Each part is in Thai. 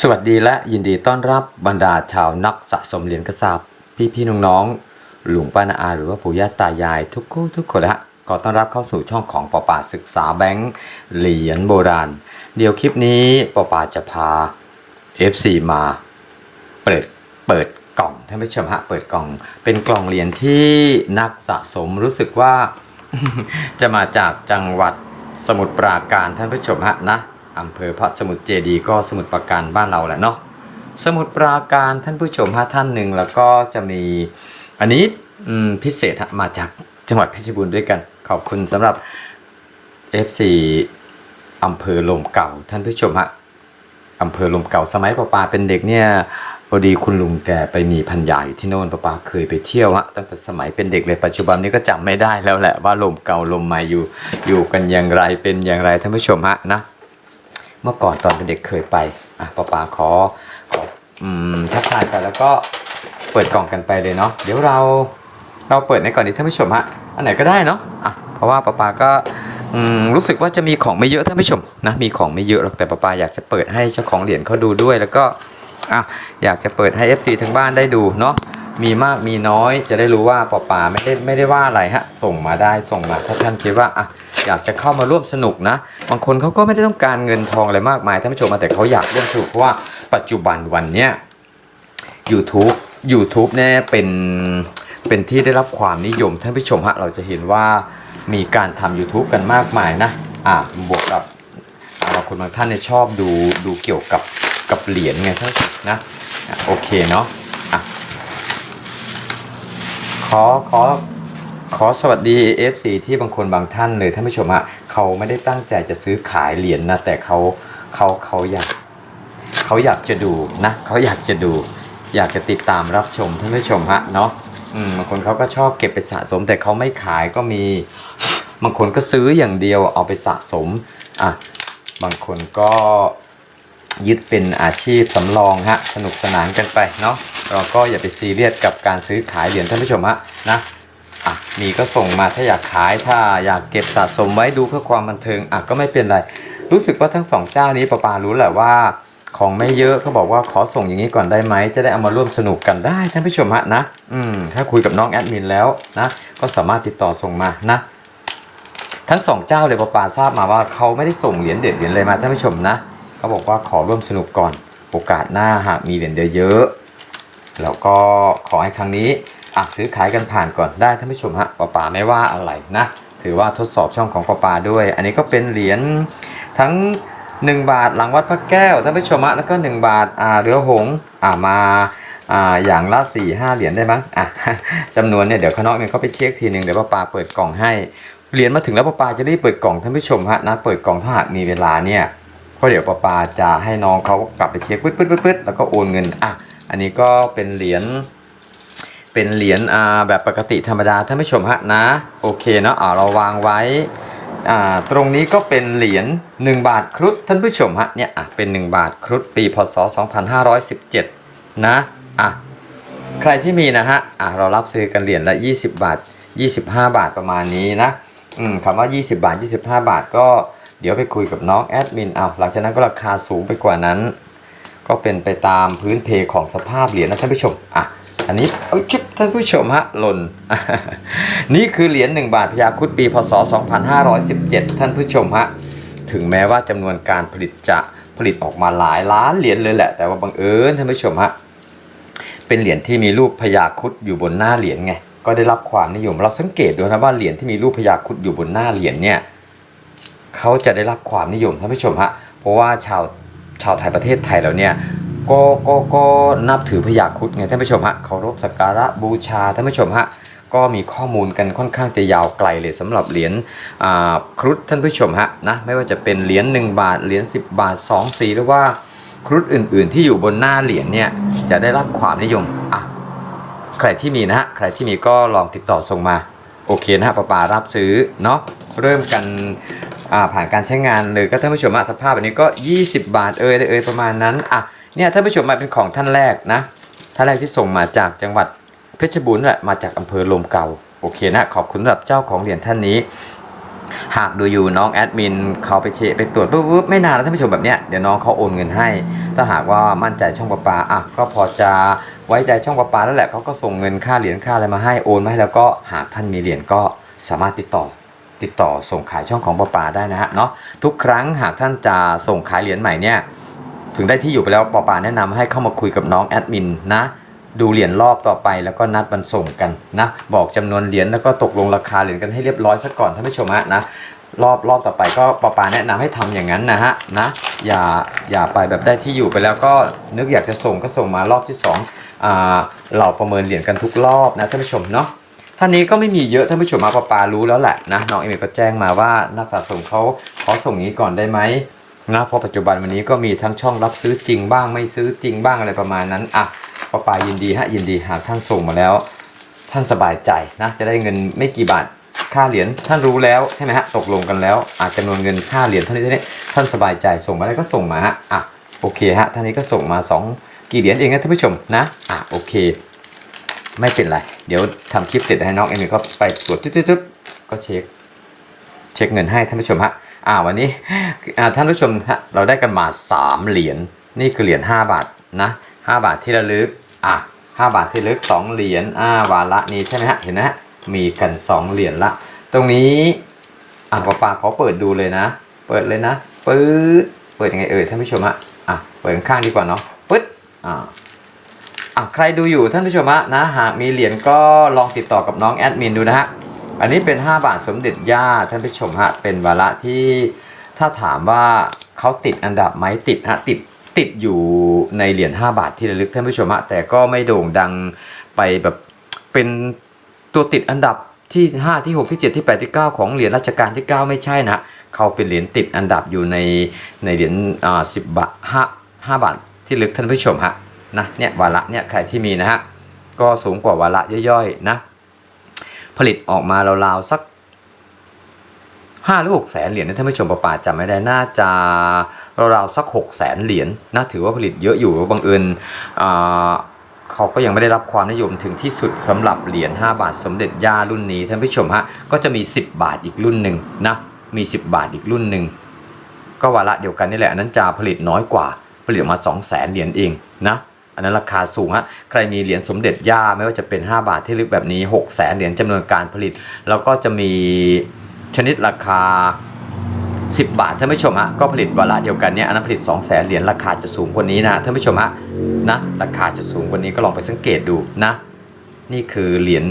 สวัสดีและยินดีต้อนรับบรรดาชาวนักสะสมเหรียญกระสาบพี่พี่ๆน้องๆหลวงป้านาอาหรือว่าปู่ย่าตายายทุกคู่ทุกคนนะฮะขอต้อนรับเข้าสู่ช่องของปอป่าศึกษาแบงค์เหรียญโบราณ เดี๋ยวคลิปนี้ปอป่าจะพา FC มาเปิดเปิดกล่องท่านผู้ชมฮะเปิดกล่อง เป็นกล่องเหรียญที่นักสะสมรู้สึกว่าจะมาจากจังหวัดสมุทรปราการท่านผู้ชมฮะนะ อำเภอพระสมุทรเจดีก็สมุทรปราการบ้านเราแหละเนาะสมุทรปราการท่านผู้ชมฮะท่านหนึ่งแล้วก็จะมีอันนี้พิเศษมาจากจังหวัดเพชรบูรณ์ด้วยกัน ขอบคุณสำหรับ FC อำเภอลมเก่าท่านผู้ชมฮะอำเภอลมเก่าสมัยป้าปาเป็นเด็กเนี่ยพอดีคุณลุงแกไปมีพันยาอยู่ที่โน่นป้าปาเคยไปเที่ยวฮะตั้งแต่สมัยเป็นเด็กเลยปัจจุบันนี้ก็จำไม่ได้แล้วแหละว่าลมเก่าลมใหม่อยู่อยู่กันอย่างไรเป็นอย่างไรท่านผู้ชมฮะนะ เมื่อก่อนตอนเป็นเด็กเคยไปอะป้าปาขอขออืมทักทายไปแล้วก็เปิดกล่องกันไปเลยเนาะเดี๋ยวเราเราเปิดในก่อนดีท่านผู้ชมฮะอันไหนก็ได้เนาะอะเพราะว่าป้าปาก็รู้สึกว่าจะมีของไม่เยอะท่านผู้ชมนะมีของไม่เยอะหรอกแต่ป้าปาอยากจะเปิดให้เจ้าของเหรียญเขาดูด้วยแล้วก็อะอยากจะเปิดให้ FC ทั้งบ้านได้ดูเนาะ มีมากมีน้อยจะได้รู้ว่าป้าป่าไม่ได้ไม่ได้ว่าอะไรฮะ ส่งมาได้ส่งมาถ้าท่านคิดว่าอะอยากจะเข้ามาร่วมสนุกนะ บางคนเขาก็ไม่ได้ต้องการเงินทองอะไรมากมายท่านผู้ชมแต่เขาอยากร่วมสนุกเพราะว่าปัจจุบันวันเนี้ย YouTube YouTube เนี่ยเป็นเป็นที่ได้รับความนิยมท่านผู้ชมฮะเราจะเห็นว่ามีการทำ YouTube กันมากมายนะอะบวกกับบางคนบางท่านเนี่ยชอบดูดูเกี่ยวกับกับเหรียญไงท่านนะโอเคเนาะ อขอขอขอสวัสดี FC ที่บางคนบางท่านเลยท่านผู้ชมฮะเขาไม่ได้ตั้งใจจะซื้อขายเหรียญนะแต่เขาเขาเขาอยากเขาอยากจะดูนะเขาอยากจะดู อยากจะติดตามรับชมท่านผู้ชมฮะเนาะบางคนเขาก็ชอบเก็บไปสะสม แต่เขาไม่ขายก็มี บางคนก็ซื้ออย่างเดียวเอาไปสะสมอะบางคนก็ยึดเป็นอาชีพสำรองฮะสนุกสนานกันไปเนาะ เราก็อย่าไปซีเรียสกับการซื้อขายเหรียญท่านผู้ชมฮะนะอะมีก็ส่งมาถ้าอยากขายถ้าอยากเก็บสะสมไว้ดูเพื่อความบันเทิงอะก็ไม่เป็นไร รู้สึกว่าทั้งสองเจ้านี้ปาปารู้แหละว่า ของไม่เยอะเขาบอกว่าขอส่งอย่างนี้ก่อนได้ไหมจะได้เอามาร่วมสนุกกันได้ท่านผู้ชมฮะนะอืมถ้าคุยกับน้องแอดมินแล้วนะก็สามารถติดต่อส่งมานะทั้งสองเจ้าเลยปปาทราบมาว่าเขาไม่ได้ส่งเหรียญเด็ดเหรียญอะไรมาท่านผู้ชมนะเขาบอกว่าขอร่วมสนุกก่อนโอกาสหน้าหากมีเหรียญเยอะๆ แล้วก็ขอให้ครั้งนี้อะซื้อขายกันผ่านก่อนได้ท่านผู้ชมฮะปาปาไม่ว่าอะไรนะ ถือว่าทดสอบช่องของปาปาด้วย อันนี้ก็เป็นเหรียญทั้ง 1 บาทหลังวัดพระแก้วท่านผู้ชมฮะแล้วก็ 1 บาทอ่าเรือหงส์อ่ามาอ่าอย่างละ4ี่ห้าเหรียญได้มั้งอะจำนวนเนี่ยเดี๋ยวข้างนอกเนี่ยเขาไปเช็คทีหนึ่งเดี๋ยวป้าปาเปิดกล่องให้เหรียญมาถึงแล้วป้าปาจะรีบเปิดกล่องท่านผู้ชมฮะนะเปิดกล่องถ้าหากมีเวลาเนี่ยเพราะเดี๋ยวป้าปาจะให้น้องเขากลับไปเช็คปึ๊ดปึ๊ดปึ๊ดปึ๊ดแล้วก็โอนเงินอะ อันนี้ก็เป็นเหรียญเป็นเหรียญอ่าแบบปกติธรรมดาท่านผู้ชมฮะนะโอเคเนาะอ่าเราวางไว้อ่าตรงนี้ก็เป็นเหรียญ1บาทครุฑท่านผู้ชมฮะเนี่ยอะเป็น 1 บาทครุฑปีพศ 2517 นะอะใครที่มีนะฮะอะเรารับซื้อกันเหรียญละ 20 บาท 25 บาทประมาณนี้นะอืมคำว่า 20 บาท 25 บาทก็เดี๋ยวไปคุยกับน้องแอดมินเอาหลังจากนั้นก็ราคาสูงไปกว่านั้น ก็เป็นไปตามพื้นเพของสภาพเหรียญนะท่านผู้ชมอะอันนี้เอ้ยชิบท่านผู้ชมฮะหล่น นี่คือเหรียญ1บาทพยาคุดปีพศ 2517 ท่านผู้ชมฮะถึงแม้ว่าจำนวนการผลิตจะผลิตออกมาหลายล้านเหรียญเลยแหละ แต่ว่าบังเอิญท่านผู้ชมฮะเป็นเหรียญที่มีรูปพญาคุดอยู่บนหน้าเหรียญไงก็ได้รับความนิยมเราสังเกตดูนะว่าเหรียญที่มีรูปพญาคุดอยู่บนหน้าเหรียญเนี่ยเขาจะได้รับความนิยมท่านผู้ชมฮะเพราะว่าชาว ชาวไทยประเทศไทยเราเนี่ยก็ก็ก็นับถือพญาครุดไงท่านผู้ชมฮะเคารพสักการะบูชาท่านผู้ชมฮะก็มีข้อมูลกันค่อนข้างจะยาวไกลเลยสำหรับเหรียญครุฑท่านผู้ชมฮะนะไม่ว่าจะเป็นเหรียญ1บาทเหรียญ10 บาท2สีหรือว่าครุฑอื่น ๆ ที่อยู่บนหน้าเหรียญเนี่ยจะได้รับความนิยมอะใครที่มีนะฮะใครที่มีก็ลองติดต่อส่งมาโอเคนะฮะปาปารับซื้อเนาะเริ่มกัน อ่าผ่านการใช้งานเลยก็ท่านผู้ชมฮะสภาพแบบนี้ก็ 20 บาทเอ่ยเอ่ยประมาณนั้นอะเนี่ยท่านผู้ชมมาเป็นของท่านแรกนะท่านแรกที่ส่งมาจากจังหวัดเพชรบูรณ์แหละมาจากอำเภอลมเก่าโอเคนะขอบคุณสำหรับเจ้าของเหรียญท่านนี้ หากดูอยู่น้องแอดมินเขาไปเช็คไปตรวจปุ๊บปุ๊บไม่นานแล้วท่านผู้ชมแบบเนี้ยเดี๋ยวน้องเขาโอนเงินให้ ถ้าหากว่ามั่นใจช่องประปาอะก็พอจะไว้ใจช่องประปาแล้วแหละเขาก็ส่งเงินค่าเหรียญค่าอะไรมาให้โอนมาให้แล้วก็หากท่านมีเหรียญก็สามารถติดต่อ ติดต่อส่งขายช่องของประปาได้นะฮะเนาะทุกครั้งหากท่านจะส่งขายเหรียญใหม่เนี่ยถึงได้ที่อยู่ไปแล้วปอปาแนะนำให้เข้ามาคุยกับน้องแอดมินนะดูเหรียญรอบต่อไปแล้วก็นัดมันส่งกันนะบอกจำนวนเหรียญแล้วก็ตกลงราคาเหรียญกันให้เรียบร้อยซะก่อนท่านผู้ชมฮะนะรอบรอบต่อไปก็ปอปาแนะนำให้ทำอย่างนั้นนะฮะนะอย่าอย่าไปแบบได้ที่อยู่ไปแล้วก็นึกอยากจะส่งก็ส่งมารอบที่สองอ่าเราประเมินเหรียญกันทุกรอบนะท่านผู้ชมเนาะ ท่านนี้ก็ไม่มีเยอะท่านผู้ชมมาปปารู้แล้วแหละนะน้องเอเมก็แจ้งมาว่านักสะสมเขาขาส่งนี้ก่อนได้ไหมนะเพราะปัจจุบันวันนี้ก็มีทั้งช่องรับซื้อจริงบ้างไม่ซื้อจริงบ้างอะไรประมาณนั้นอะป้าปายินดีฮะยินดีหากท่านส่งมาแล้ว ท่านสบายใจนะจะได้เงินไม่กี่บาทค่าเหรียญท่านรู้แล้วใช่ไหมฮะตกลงกันแล้วอาจจำนวนเงินค่าเหรียญเท่านี้เท่านี้ท่านสบายใจส่งมาแล้ก็ส่งมาฮะอะโอเคฮะท่านนี้ก็ส่งมาสองกี่เหรียญเองนะท่านผู้ชมนะอะโอเค ไม่เป็นไร เดี๋ยวทำคลิปเสร็จให้น้องเอ็มก็ไปตรวจตึ๊ดๆก็เช็ค เช็คเงินให้ท่านผู้ชมฮะอ่าวันนี้ท่านผู้ชมฮะเราได้กันมา3เหรียญนี่คือเหรียญ5บาทนะ5บาทที่ระลึกอะ5บาทที่ระลึก2เหรียญอ่าวาระนี้ใช่ไหมฮะเห็นนะฮะมีกัน2เหรียญละ ตรงนี้อะป้าปาขอเปิดดูเลยนะ เปิดเลยนะปื๊ดเปิดยังไงเอ่ยท่านผู้ชมฮะอะเปิดข้างดีกว่าเนาะปึ๊ดอ่า อะใครดูอยู่ท่านผู้ชมฮะนะหากมีเหรียญก็ลองติดต่อกับน้องแอดมินดูนะฮะอันนี้เป็น 5 บาทสมเด็จย่าท่านผู้ชมฮะเป็นวาระที่ถ้าถามว่าเขาติดอันดับไหมติดฮะติดติดอยู่ในเหรียญ5บาทที่ระลึกท่านผู้ชมฮะแต่ก็ไม่โด่งดังไปแบบเป็นตัวติดอันดับที่ 5 ที่ 6 ที่ 7 ที่ 8 ที่ 9 ของเหรียญรัชกาลที่ 9 ไม่ใช่นะเขาเป็นเหรียญติดอันดับอยู่ในในเหรียญอ่าสิบบาทห้าห้าบาทที่ลึกท่านผู้ชมฮะ นะเนี่ยวาระเนี่ยใครที่มีนะฮะก็สูงกว่าวาระย่อยๆนะผลิตออกมาราวๆสักห้าหรือหกแสนเหรียญนะท่านผู้ชมประปาจำไม่ได้น่าจะราวๆสักหกแสนเหรียญนะถือว่าผลิตเยอะอยู่บังเอิญอ่าเขาก็ยังไม่ได้รับความนิยมถึงที่สุดสำหรับเหรียญ5 บาทสมเด็จย่ารุ่นนี้ท่านผู้ชมฮะก็จะมี 10 บาทอีกรุ่นหนึ่งนะมี 10 บาทอีกรุ่นหนึ่งก็วาระเดียวกันนี่แหละอันนั้นจะผลิตน้อยกว่าผลิตออกมา 2 0 0แสนเหรียญเองนะ อันนั้นราคาสูงฮะใครมีเหรียญสมเด็จย่าไม่ว่าจะเป็น 5 บาทที่ลึกแบบนี้6 0แสนเหรียญจำนวนการผลิต แล้วก็จะมีชนิดราคา 10 บาทท่านผู้ชมฮะก็ผลิตวาระเดียวกันเนี่ยอันนั้นผลิต 2 0 0แสนเหรียญราคาจะสูงกว่านี้นะท่านผู้ชมฮะนะราคาจะสูงกว่านี้ก็ลองไปสังเกตดูนะ นี่คือเหรียญ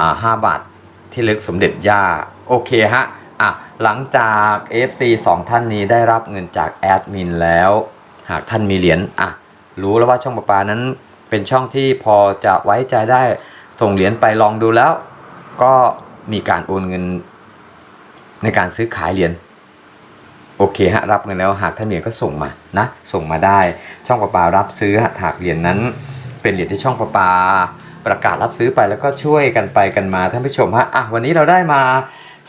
อ่า5บาทที่ลึกสมเด็จย่าโอเคฮะอะหลังจาก FC 2 ท่านนี้ได้รับเงินจากแอดมินแล้ว หากท่านมีเหรียญอะ รู้แล้วว่าช่องประปานั้นเป็นช่องที่พอจะไว้ใจได้ส่งเหรียญไปลองดูแล้ว ก็มีการโอนเงินในการซื้อขายเหรียญโอเคฮะรับเงินแล้วหากท่านเหรียญก็ส่งมานะส่งมาได้ช่องประปารับซื้อฮะหากเหรียญนั้น เป็นเหรียญที่ช่องประปาประกาศรับซื้อไปแล้วก็ช่วยกันไปกันมาท่านผู้ชมฮะอะวันนี้เราได้มา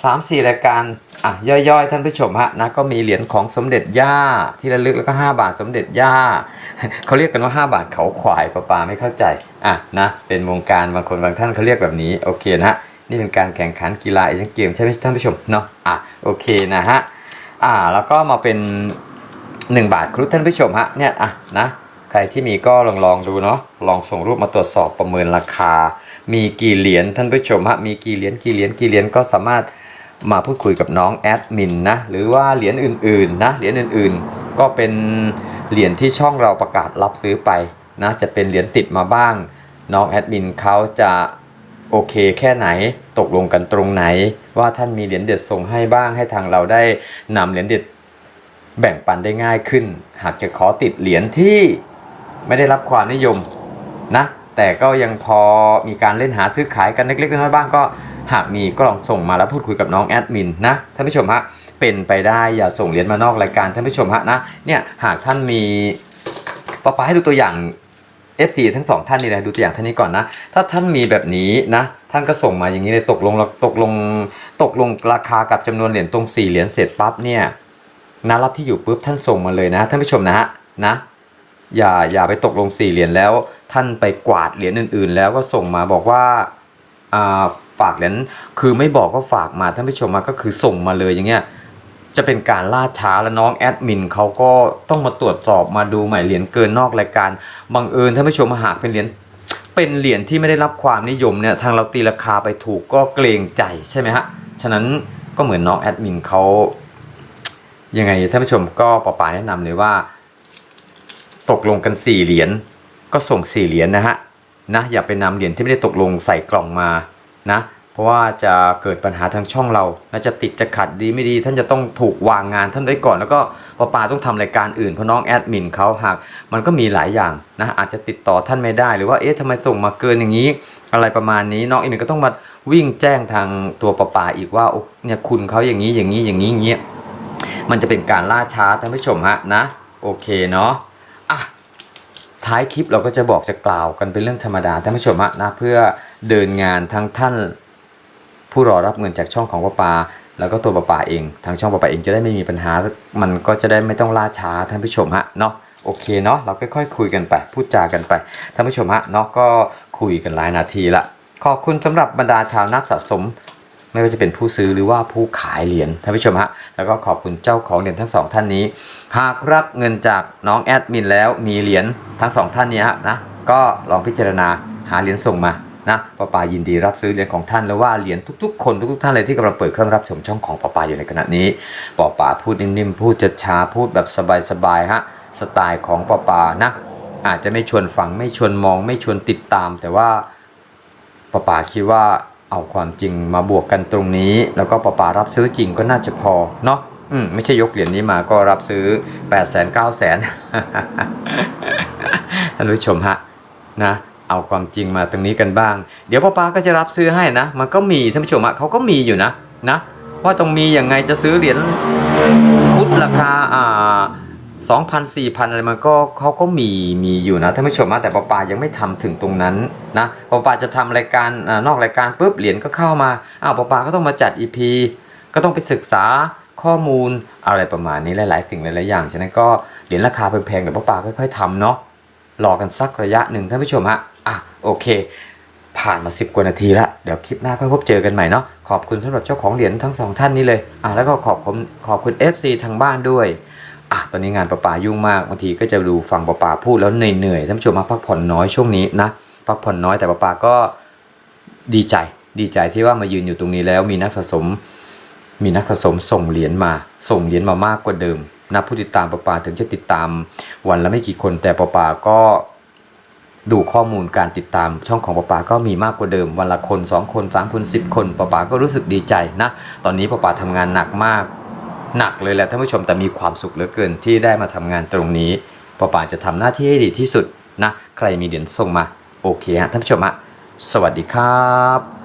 3 4รายการอะย่อยๆ ท่านผู้ชมฮะนะก็มีเหรียญของสมเด็จย่าที่ระลึกแล้วก็ 5 บาทสมเด็จย่าเขาเรียกกันว่า 5 บาทเขาขวายประปาไม่เข้าใจอะนะเป็นวงการบางคนบางท่านเขาเรียกแบบนี้โอเคนะฮะนี่เป็นการแข่งขันกีฬาเอเชียนเกมใช่ไหมท่านผู้ชมเนาะอะโอเคนะฮะอ่าแล้วก็มาเป็น 1 บาทครุฑท่านผู้ชมฮะเนี่ยอะนะใครที่มีก็ลองลองดูเนาะลองส่งรูปมาตรวจสอบประเมินราคา มีกี่เหรียญท่านผู้ชมฮะมีกี่เหรียญกี่เหรียญกี่เหรียญก็สามารถ มาพูดคุยกับน้องแอดมินนะหรือว่าเหรียญอื่นๆนะเหรียญอื่นๆ ก็เป็นเหรียญที่ช่องเราประกาศรับซื้อไปนะจะเป็นเหรียญติดมาบ้าง น้องแอดมินเขาจะโอเคแค่ไหนตกลงกันตรงไหน ว่าท่านมีเหรียญเด็ดส่งให้บ้างให้ทางเราได้นำเหรียญเด็ดแบ่งปันได้ง่ายขึ้น หากจะขอติดเหรียญที่ไม่ได้รับความนิยมนะแต่ก็ยังพอมีการเล่นหาซื้อขายกันเล็กๆน้อยๆบ้างก็ หากมีก็ลองส่งมาแล้วพูดคุยกับน้องแอดมินนะท่านผู้ชมฮะเป็นไปได้อย่าส่งเหรียญมานอกรายการท่านผู้ชมฮะนะเนี่ยหากท่านมีป้าป้าให้ดูตัวอย่าง FC ทั้งสองท่านนี่นะดูตัวอย่างท่านนี้ก่อนนะ ถ้าท่านมีแบบนี้นะ ท่านก็ส่งมาอย่างนี้เลยตกลงตกลงตกลงราคากับจำนวนเหรียญตรง4เหรียญเสร็จปั๊บเนี่ยนะรับที่อยู่ปุ๊บท่านส่งมาเลยนะท่านผู้ชมนะฮะนะอย่าอย่าไปตกลงสี่เหรียญแล้ว ท่านไปกวาดเหรียญอื่น ๆ แล้วก็ส่งมาบอกว่าอ่า ฝากเหรียญคือไม่บอกก็ฝากมาท่านผู้ชมมาก็คือส่งมาเลยอย่างเงี้ยจะเป็นการล่าช้าและน้องแอดมินเขาก็ต้องมาตรวจสอบมาดูใหม่เหรียญเกินนอกรายการบังเอิญท่านผู้ชมมาหากเป็นเหรียญเป็นเหรียญที่ไม่ได้รับความนิยมเนี่ยทางเราตีราคาไปถูกก็เกรงใจใช่ไหมฮะฉะนั้นก็เหมือนน้องแอดมินเขายังไงท่านผู้ชมก็ปอปาแนะนำเลยว่า ตกลงกันสี่เหรียญก็ส่งสี่เหรียญนะฮะนะอย่าไปนำเหรียญที่ไม่ได้ตกลงใส่กล่องมา นะเพราะว่าจะเกิดปัญหาทางช่องเราและจะติดจะขัดดีไม่ดี ท่านจะต้องถูกวางงานท่านไว้ก่อน แล้วก็ปอปาต้องทำรายการอื่นเพราะน้องแอดมินเขาหากมันก็มีหลายอย่างนะอาจจะติดต่อท่านไม่ได้ หรือว่าเอ๊ะทำไมส่งมาเกินอย่างนี้ อะไรประมาณนี้น้องอีกหนึ่งก็ต้องมาวิ่งแจ้งทางตัวปอปาอีกว่าโอ้เนี่ยคุณเขาอย่างนี้อย่างนี้อย่างนี้อย่างนี้มันจะเป็นการล่าช้าท่านผู้ชมฮะนะโอเคเนาะอะท้ายคลิปเราก็จะบอกจะกล่าวกันเป็นเรื่องธรรมดาท่านผู้ชมฮะนะเพื่อ เดินงานทั้งท่าน ผู้รอรับเงินจากช่องของป้าปาแล้วก็ตัวป้าปาเองทางช่องป้าปาเองจะได้ไม่มีปัญหา มันก็จะได้ไม่ต้องล่าช้าท่านผู้ชมฮะเนาะโอเคเนาะเราค่อยๆคุยกันไป พูดจากันไปท่านผู้ชมฮะเนาะก็คุยกันหลายนาทีละขอบคุณสำหรับบรรดาชาวนักสะสม ไม่ว่าจะเป็นผู้ซื้อหรือว่าผู้ขายเหรียญท่านผู้ชมฮะแล้วก็ขอบคุณเจ้าของเหรียญทั้งสองท่านนี้ หากรับเงินจากน้องแอดมินแล้วมีเหรียญทั้งสองท่านนี้ฮะนะก็ลองพิจารณาหาเหรียญส่งมา นะป้าปายินดีรับซื้อเหรียญของท่านแล้วว่าเหรียญทุก ๆ คนทุกๆท่านเลยที่กำลังเปิดเครื่องรับชมช่องของป้าปาอยู่ในขณะนี้ป้าปาพูดนิ่มๆพูดช้าๆพูดแบบสบายๆฮะสไตล์ของป้าปานะอาจจะไม่ชวนฟังไม่ชวนมอง ไม่ชวนติดตาม แต่ว่าป้าปาคิดว่าเอาความจริงมาบวกกันตรงนี้ แล้วก็ป้าปารับซื้อจริงก็น่าจะพอเนาะอืมไม่ใช่ยกเหรียญนี้มาก็รับซื้อ8ปดแสนเก้าแสนท่านผู้ชมฮะนะ เอาความจริงมาตรงนี้กันบ้าง เดี๋ยวป้าปาก็จะรับซื้อให้นะ มันก็มีท่านผู้ชมฮะเขาก็มีอยู่นะนะ ว่าต้องมีอย่างไงจะซื้อเหรียญพุทธราคาอ่าสองพันสี่พันอะไรมันก็เขาก็มีมีอยู่นะท่านผู้ชมฮะแต่ป้าปายังไม่ทำถึงตรงนั้นนะป้าปาจะทำรายการอนอกรายการปุ๊บเหรียญก็เข้ามาอ้าวป้าปาก็ต้องมาจัดอีพีก็ต้องไปศึกษาข้อมูลอะไรประมาณนี้หลาย ๆ สิ่งหลายๆอย่างฉะนั้นก็เหรียญราคาแพงๆเดี๋ยวป้าปาค่อยๆทำเนาะ รอกันสักระยะหนึ่งท่านผู้ชมฮะอะโอเค ผ่านมา 10 กว่านาทีแล้วเดี๋ยวคลิปหน้าค่อยพบเจอกันใหม่เนาะขอบคุณสำหรับเจ้าของเหรียญทั้งสองท่านนี้เลยอะแล้วก็ขอบคุณขอบคุณ FC ทางบ้านด้วยอะตอนนี้งานประปายุ่งมากบางทีก็จะดูฟังประปาพูดแล้วเหนื่อยๆท่านผู้ชมมาพักผ่อนน้อยช่วงนี้นะพักผ่อนน้อยแต่ประปาก็ดีใจดีใจที่ว่ามายืนอยู่ตรงนี้แล้วมีนักสะสม มีนักสะสมส่งเหรียญมา ส่งเหรียญมามากกว่าเดิม นะผู้ติดตามประปาถึงจะติดตามวันละไม่กี่คน แต่ประปาก็ดูข้อมูลการติดตามช่องของป้าปาก็มีมากกว่าเดิม วันละคน 2 คน 3 คน 10 คนป้าปาก็รู้สึกดีใจนะ ตอนนี้ป้าปาทำงานหนักมาก หนักเลยแหละท่านผู้ชมแต่มีความสุขเหลือเกินที่ได้มาทำงานตรงนี้ป้าปาจะทำหน้าที่ให้ดีที่สุดนะ ใครมีเหรียญส่งมา โอเคฮะท่านผู้ชมฮะสวัสดีครับ